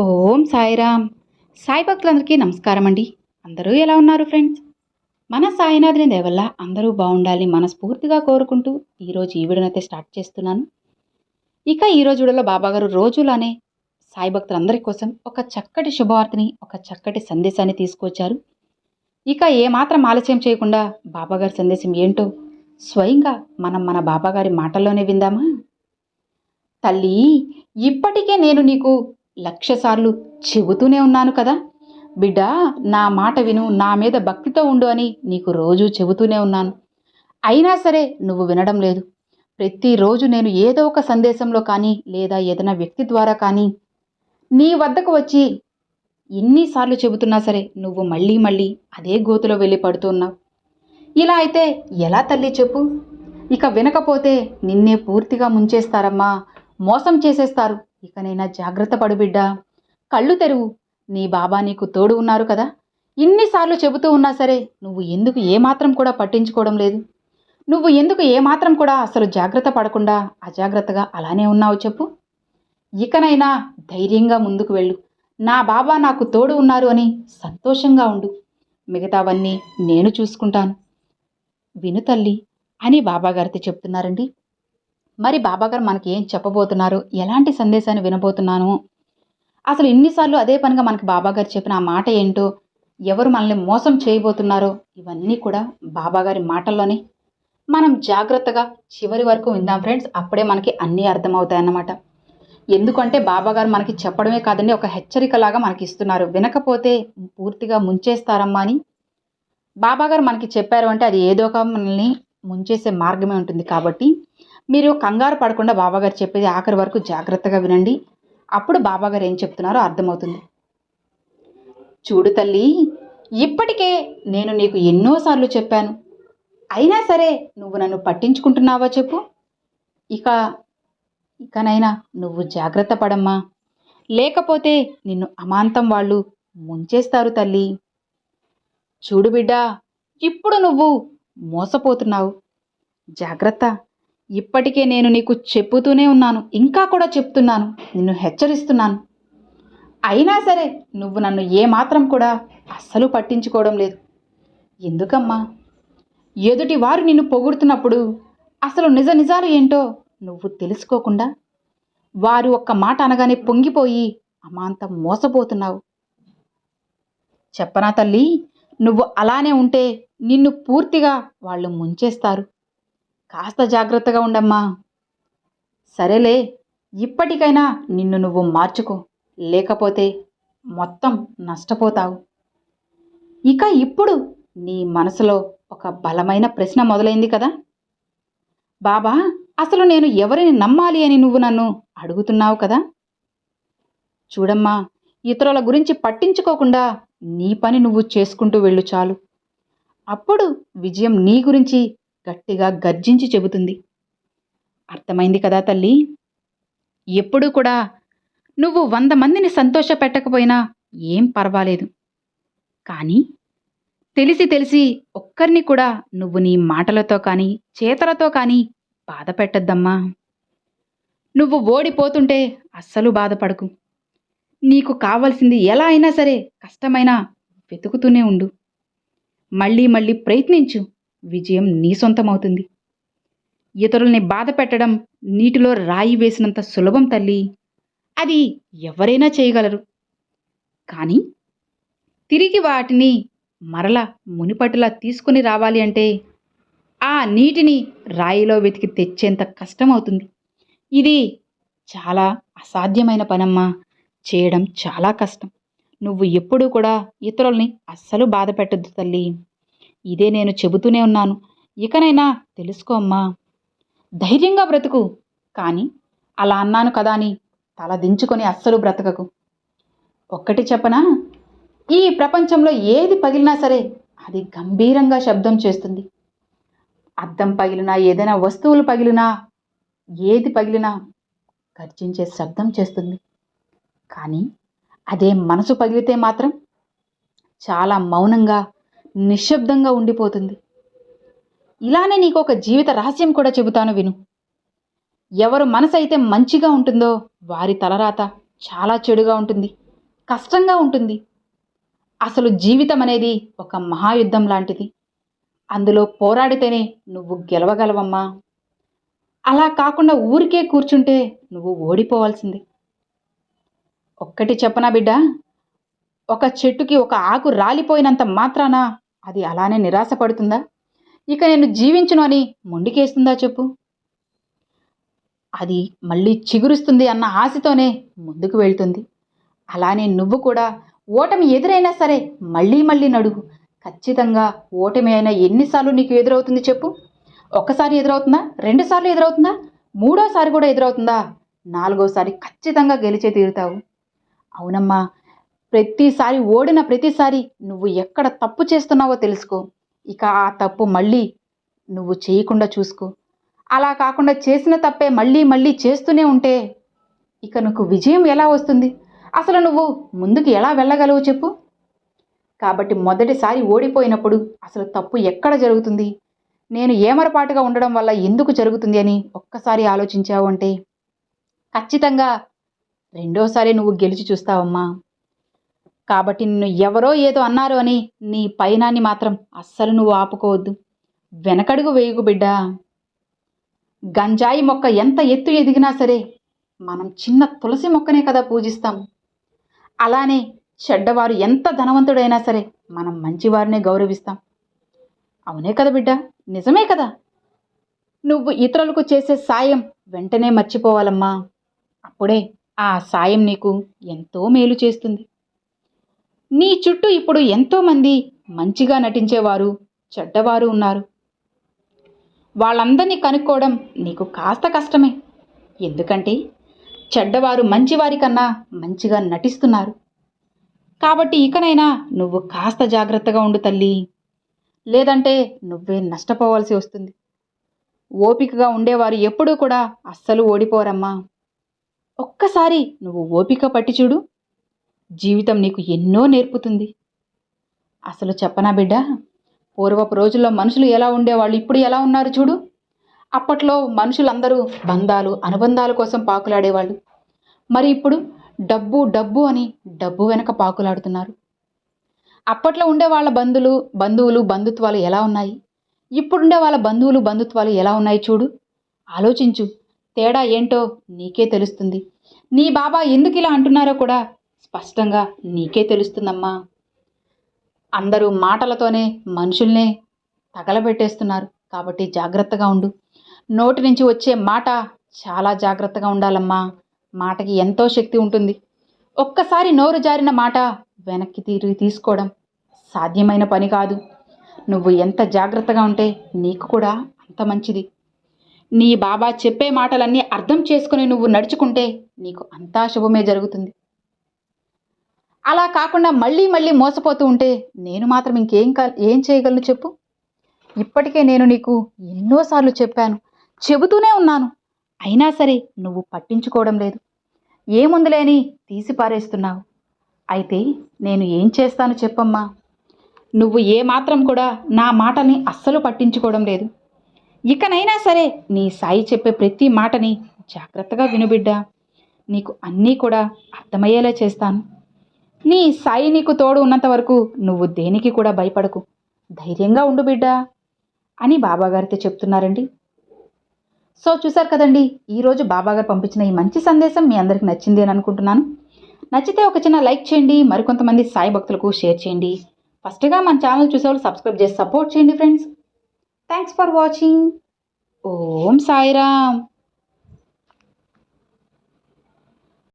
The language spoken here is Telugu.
ఓం సాయిరామ్. సాయి భక్తులందరికీ నమస్కారం అండి అందరూ ఎలా ఉన్నారు ఫ్రెండ్స్? మన సాయినాథుని దేవల్ల అందరూ బాగుండాలి మనస్ఫూర్తిగా కోరుకుంటూ ఈరోజు ఈ వీడియోనైతే స్టార్ట్ చేస్తున్నాను. ఇక ఈరోజు వీడియోలో బాబాగారు రోజులానే సాయి భక్తులందరి కోసం ఒక చక్కటి శుభవార్తని ఒక చక్కటి సందేశాన్ని తీసుకొచ్చారు. ఇక ఏమాత్రం ఆలస్యం చేయకుండా బాబాగారి సందేశం ఏంటో స్వయంగా మనం మన బాబాగారి మాటల్లోనే విందామా? తల్లి ఇప్పటికే నేను నీకు లక్షసార్లు చెబుతూనే ఉన్నాను కదా. బిడ్డ నా మాట విను నా మీద భక్తితో ఉండు అని నీకు రోజు చెబుతూనే ఉన్నాను. అయినా సరే నువ్వు వినడం లేదు. ప్రతిరోజు నేను ఏదో ఒక సందేశంలో కానీ లేదా ఏదైనా వ్యక్తి ద్వారా కానీ నీ వద్దకు వచ్చి ఎన్నిసార్లు చెబుతున్నా సరే నువ్వు మళ్ళీ మళ్ళీ అదే గోతులో వెళ్ళి పడుతున్నావు ఇలా అయితే ఎలా తల్లి చెప్పు? ఇక వినకపోతే నిన్నే పూర్తిగా ముంచేస్తారమ్మా. మోసం చేసేస్తారు. ఇకనైనా జాగ్రత్త పడు బిడ్డా. కళ్ళు తెరువు. నీ బాబా నీకు తోడు ఉన్నారు కదా. ఇన్నిసార్లు చెబుతూ ఉన్నా సరే నువ్వు ఎందుకు ఏమాత్రం కూడా పట్టించుకోవడం లేదు. నువ్వు ఎందుకు ఏమాత్రం కూడా అసలు జాగ్రత్త పడకుండా అజాగ్రత్తగా అలానే ఉన్నావు చెప్పు. ఇకనైనా ధైర్యంగా ముందుకు వెళ్ళు. నా బాబా నాకు తోడు ఉన్నారు అని సంతోషంగా ఉండు. మిగతావన్నీ నేను చూసుకుంటాను. విను తల్లి అని బాబాగారితో చెప్తున్నారండి. మరి బాబాగారు మనకి ఏం చెప్పబోతున్నారు? ఎలాంటి సందేశాన్ని వినబోతున్నాను? అసలు ఎన్నిసార్లు అదే పనిగా మనకి బాబాగారు చెప్పిన ఆ మాట ఏంటో ఎవరు మనల్ని మోసం చేయబోతున్నారో ఇవన్నీ కూడా బాబాగారి మాటల్లోనే. మనం జాగ్రత్తగా చివరి వరకు విందాం ఫ్రెండ్స్. అప్పుడే మనకి అన్నీ అర్థమవుతాయన్నమాట ఎందుకంటే బాబాగారు మనకి చెప్పడమే కాదండి ఒక హెచ్చరికలాగా మనకి ఇస్తున్నారు. వినకపోతే పూర్తిగా ముంచేస్తారమ్మా అని. బాబాగారు మనకి చెప్పారు అంటే అది ఏదో ఒక మనల్ని ముంచేసే మార్గమే ఉంటుంది కాబట్టి మీరు కంగారు పడకుండా బాబాగారు చెప్పేది ఆఖరి వరకు జాగ్రత్తగా వినండి. అప్పుడు బాబాగారు ఏం చెప్తున్నారో అర్థమవుతుంది. చూడు తల్లి ఇప్పటికే నేను నీకు ఎన్నోసార్లు చెప్పాను. అయినా సరే నువ్వు నన్ను పట్టించుకుంటున్నావా చెప్పు. ఇక ఇకనైనా నువ్వు జాగ్రత్త పడమ్మా. లేకపోతే నిన్ను అమాంతం వాళ్ళు ముంచేస్తారు తల్లి. చూడు బిడ్డా ఇప్పుడు నువ్వు మోసపోతున్నావు. జాగ్రత్త. ఇప్పటికే నేను నీకు చెప్పుతూనే ఉన్నాను ఇంకా కూడా చెప్తున్నాను నిన్ను హెచ్చరిస్తున్నాను. అయినా సరే నువ్వు నన్ను ఏమాత్రం కూడా అస్సలు పట్టించుకోవడం లేదు. ఎందుకమ్మా? ఎదుటి వారు నిన్ను పొగుడుతున్నప్పుడు అసలు నిజ నిజాలు ఏంటో నువ్వు తెలుసుకోకుండా వారు ఒక్క మాట అనగానే పొంగిపోయి అమాంతం మోసపోతున్నావు. చెప్పనా తల్లి? నువ్వు అలానే ఉంటే నిన్ను పూర్తిగా వాళ్ళు ముంచేస్తారు. కాస్త జాగ్రత్తగా ఉండమ్మా. సరేలే ఇప్పటికైనా నిన్ను నువ్వు మార్చుకో. లేకపోతే మొత్తం నష్టపోతావు. ఇక ఇప్పుడు నీ మనసులో ఒక బలమైన ప్రశ్న మొదలైంది కదా? బాబా అసలు నేను ఎవరిని నమ్మాలి అని నువ్వు నన్ను అడుగుతున్నావు కదా? చూడమ్మా ఇతరుల గురించి పట్టించుకోకుండా నీ పని నువ్వు చేసుకుంటూ వెళ్ళు చాలు. అప్పుడు విజయం నీ గురించి గట్టిగా గర్జించి చెబుతుంది. అర్థమైంది కదా తల్లి? ఎప్పుడూ కూడా నువ్వు వంద మందిని సంతోష పెట్టకపోయినా ఏం పర్వాలేదు. కానీ తెలిసి తెలిసి ఒక్కరిని కూడా నువ్వు నీ మాటలతో కానీ చేతలతో కానీ బాధ పెట్టద్దమ్మా. నువ్వు ఓడిపోతుంటే అస్సలు బాధపడకు. నీకు కావలసింది ఎలా అయినా సరే కష్టమైనా వెతుకుతూనే ఉండు. మళ్ళీ మళ్ళీ ప్రయత్నించు. విజయం నీ సొంతమవుతుంది. ఇతరుల్ని బాధ పెట్టడం నీటిలో రాయి వేసినంత సులభం తల్లి. అది ఎవరైనా చేయగలరు. కానీ తిరిగి వాటిని మరల మునిపటిలా తీసుకుని రావాలి అంటే ఆ నీటిని రాయిలో వెతికి తెచ్చేంత కష్టమవుతుంది. ఇది చాలా అసాధ్యమైన పనమ్మా. చేయడం చాలా కష్టం. నువ్వు ఎప్పుడూ కూడా ఇతరుల్ని అస్సలు బాధ పెట్టద్దు తల్లి. ఇదే నేను చెబుతూనే ఉన్నాను. ఇకనైనా తెలుసుకో అమ్మా. ధైర్యంగా బ్రతుకు. కానీ అలా అన్నాను కదా అని తల దించుకొని అస్సలు బ్రతకకు. ఒక్కటి చెప్పనా? ఈ ప్రపంచంలో ఏది పగిలినా సరే అది గంభీరంగా శబ్దం చేస్తుంది. అద్దం పగిలినా ఏదైనా వస్తువులు పగిలినా ఏది పగిలినా గర్జించే శబ్దం చేస్తుంది. కానీ అదే మనసు పగిలితే మాత్రం చాలా మౌనంగా నిశ్శబ్దంగా ఉండిపోతుంది. ఇలానే నీకు ఒక జీవిత రహస్యం కూడా చెబుతాను విను. ఎవరు మనసు అయితే మంచిగా ఉంటుందో వారి తలరాత చాలా చెడుగా ఉంటుంది కష్టంగా ఉంటుంది. అసలు జీవితం అనేది ఒక మహాయుద్ధం లాంటిది. అందులో పోరాడితేనే నువ్వు గెలవగలవమ్మా. అలా కాకుండా ఊరికే కూర్చుంటే నువ్వు ఓడిపోవాల్సింది. ఒక్కటి చెప్పనా బిడ్డ? ఒక చెట్టుకి ఒక ఆకు రాలిపోయినంత మాత్రాన అది అలానే నిరాశపడుతుందా? ఇక నేను జీవించును అని మొండికేస్తుందా చెప్పు. అది మళ్ళీ చిగురుస్తుంది అన్న ఆశతోనే ముందుకు వెళ్తుంది. అలానే నువ్వు కూడా ఓటమి ఎదురైనా సరే మళ్ళీ మళ్ళీ నడువు. ఖచ్చితంగా ఓటమి అయినా ఎన్నిసార్లు నీకు ఎదురవుతుంది చెప్పు. ఒక్కసారి ఎదురవుతుందా? రెండుసార్లు ఎదురవుతుందా? మూడోసారి కూడా ఎదురవుతుందా? నాలుగోసారి ఖచ్చితంగా గెలిచే తీరుతావు. అవునమ్మా ప్రతిసారి ఓడిన ప్రతిసారి నువ్వు ఎక్కడ తప్పు చేస్తున్నావో తెలుసుకో. ఇక ఆ తప్పు మళ్ళీ నువ్వు చేయకుండా చూసుకో. అలా కాకుండా చేసిన తప్పే మళ్ళీ మళ్ళీ చేస్తూనే ఉంటే ఇక నీకు విజయం ఎలా వస్తుంది? అసలు నువ్వు ముందుకు ఎలా వెళ్ళగలవు చెప్పు. కాబట్టి మొదటిసారి ఓడిపోయినప్పుడు అసలు తప్పు ఎక్కడ జరుగుతుంది? నేను ఏమరపాటుగా ఉండడం వల్ల ఎందుకు జరుగుతుంది అని ఒక్కసారి ఆలోచించావు అంటే ఖచ్చితంగా రెండోసారి నువ్వు గెలిచి చూస్తావమ్మా. కాబట్టి నిన్ను ఎవరో ఏదో అన్నారు అని నీ పైనాన్ని మాత్రం అస్సలు నువ్వు ఆపుకోవద్దు. వెనకడుగు వేయకు బిడ్డా. గంజాయి మొక్క ఎంత ఎత్తు ఎదిగినా సరే మనం చిన్న తులసి మొక్కనే కదా పూజిస్తాం. అలానే చెడ్డవారు ఎంత ధనవంతుడైనా సరే మనం మంచివారినే గౌరవిస్తాం. అవునే కదా బిడ్డ నిజమే కదా? నువ్వు ఇతరులకు చేసే సాయం వెంటనే మర్చిపోవాలమ్మా. అప్పుడే ఆ సాయం నీకు ఎంతో మేలు చేస్తుంది. నీ చుట్టూ ఇప్పుడు ఎంతోమంది మంచిగా నటించేవారు చెడ్డవారు ఉన్నారు. వాళ్ళందరినీ కనుక్కోవడం నీకు కాస్త కష్టమే. ఎందుకంటే చెడ్డవారు మంచివారి కన్నా మంచిగా నటిస్తున్నారు. కాబట్టి ఇకనైనా నువ్వు కాస్త జాగ్రత్తగా ఉండు తల్లి. లేదంటే నువ్వే నష్టపోవాల్సి వస్తుంది. ఓపికగా ఉండేవారు ఎప్పుడూ కూడా అస్సలు ఓడిపోరమ్మా. ఒక్కసారి నువ్వు ఓపిక పట్టి చూడు. జీవితం నీకు ఎన్నో నేర్పుతుంది. అసలు చెప్పనా బిడ్డ? పూర్వపు రోజుల్లో మనుషులు ఎలా ఉండేవాళ్ళు ఇప్పుడు ఎలా ఉన్నారు చూడు. అప్పట్లో మనుషులందరూ బంధాలు అనుబంధాల కోసం పాకులాడేవాళ్ళు. మరి ఇప్పుడు డబ్బు డబ్బు అని డబ్బు వెనక పాకులాడుతున్నారు. అప్పట్లో ఉండే వాళ్ళ బంధువులు బంధువులు బంధుత్వాలు ఎలా ఉన్నాయి? ఇప్పుడుండే వాళ్ళ బంధువులు బంధుత్వాలు ఎలా ఉన్నాయి చూడు. ఆలోచించు తేడా ఏంటో నీకే తెలుస్తుంది. నీ బాబా ఎందుకు ఇలా అంటున్నారో కూడా స్పష్టంగా నీకే తెలుస్తుందమ్మా. అందరూ మాటలతోనే మనుషుల్నే తగలబెట్టేస్తున్నారు. కాబట్టి జాగ్రత్తగా ఉండు. నోటి నుంచి వచ్చే మాట చాలా జాగ్రత్తగా ఉండాలమ్మా. మాటకి ఎంతో శక్తి ఉంటుంది. ఒక్కసారి నోరు జారిన మాట వెనక్కి తిరిగి తీసుకోవడం సాధ్యమైన పని కాదు. నువ్వు ఎంత జాగ్రత్తగా ఉంటే నీకు కూడా అంత మంచిది. నీ బాబా చెప్పే మాటలన్నీ అర్థం చేసుకుని నువ్వు నడుచుకుంటే నీకు అంతా శుభమే జరుగుతుంది. అలా కాకుండా మళ్ళీ మళ్ళీ మోసపోతూ ఉంటే నేను మాత్రం ఇంకేం ఏం చేయగలను చెప్పు? ఇప్పటికే నేను నీకు ఎన్నోసార్లు చెప్పాను. చెబుతూనే ఉన్నాను. అయినా సరే నువ్వు పట్టించుకోవడం లేదు. ఏముందులేని తీసి పారేస్తున్నావు. అయితే నేను ఏం చేస్తాను చెప్పమ్మా? నువ్వు ఏమాత్రం కూడా నా మాటని అస్సలు పట్టించుకోవడం లేదు. ఇకనైనా సరే నీ సాయి చెప్పే ప్రతి మాటని జాగ్రత్తగా వినుబిడ్డా నీకు అన్నీ కూడా అర్థమయ్యేలా చేస్తాను. నీ సాయి నీకు తోడు ఉన్నంత వరకు నువ్వు దేనికి కూడా భయపడకు. ధైర్యంగా ఉండు బిడ్డా అని బాబాగారితో చెప్తున్నారండి. సో చూసారు కదండి ఈరోజు బాబాగారు పంపించిన ఈ మంచి సందేశం మీ అందరికి నచ్చింది అని అనుకుంటున్నాను. నచ్చితే ఒక చిన్న లైక్ చేయండి మరికొంతమంది సాయి భక్తులకు షేర్ చేయండి. ఫస్ట్గా మన ఛానల్ చూసేవాళ్ళు సబ్స్క్రైబ్ చేసి సపోర్ట్ చేయండి friends. Thanks for watching. Om Sairam.